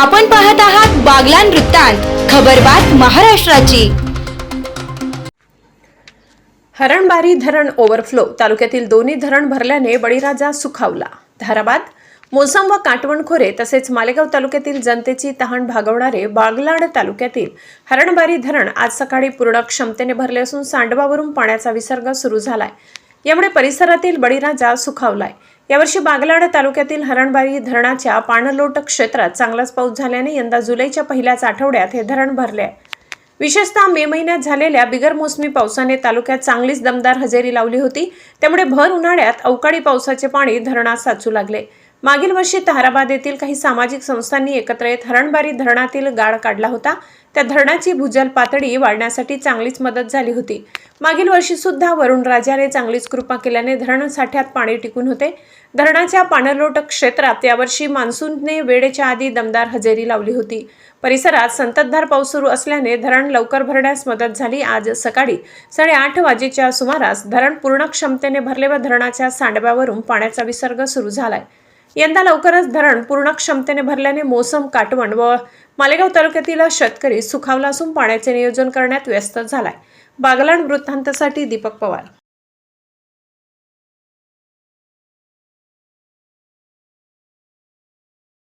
आपण पाहत आहात बागलान वृत्तांत खबरबात महाराष्ट्राची. हरणबारी धरण ओव्हरफ्लो तालुक्यातील दोन्ही धरण भरल्याने बळीराजा सुखावला. धाराबाद मोसम व काटवण खोरे तसेच मालेगाव तालुक्यातील जनतेची तहान भागवणारे बागलाण तालुक्यातील हरणबारी धरण आज सकाळी पूर्ण क्षमतेने भरले असून सांडवावरून पाण्याचा विसर्ग सुरू झालाय. यामुळे परिसरातील बळीराजा सुखावलाय. यावर्षी बागलाण तालुक्यातील हरणबारी धरणाच्या पाणलोट क्षेत्रात चांगलाच पाऊस झाल्याने यंदा जुलैच्या पहिल्याच आठवड्यात हे धरण भरले आहे. विशेषतः मे महिन्यात झालेल्या बिगर मोसमी पावसाने तालुक्यात चांगलीच दमदार हजेरी लावली होती. त्यामुळे भर उन्हाळ्यात अवकाळी पावसाचे पाणी धरणात साचू लागले. मागील वर्षी ताराबाद येथील काही सामाजिक संस्थांनी एकत्र येत हरणबारी धरणातील गाळ काढला होता. त्या धरणाची भूजल पातळी वाढण्यासाठी चांगलीच मदत झाली होती. मागील वर्षी सुद्धा वरुण राजाने चांगलीच कृपा केल्याने धरण साठ्यात पाणी टिकून होते. धरणाच्या पाणलोट क्षेत्रात यावर्षी मान्सूनने वेळेच्या आधी दमदार हजेरी लावली होती. परिसरात संततधार पाऊस सुरू असल्याने धरण लवकर भरण्यास मदत झाली. आज सकाळी साडेआठ वाजेच्या सुमारास धरण पूर्ण क्षमतेने भरले व धरणाच्या सांडव्यावरून पाण्याचा विसर्ग सुरू झालाय. यंदा लवकरच धरण पूर्ण क्षमतेने भरल्याने मोसम काटवण व मालेगाव तालुक्यातील शेतकरी सुखावला असून पाण्याचे नियोजन करण्यात व्यस्त झालाय. बागलाण वृत्तांतासाठी दीपक पवार.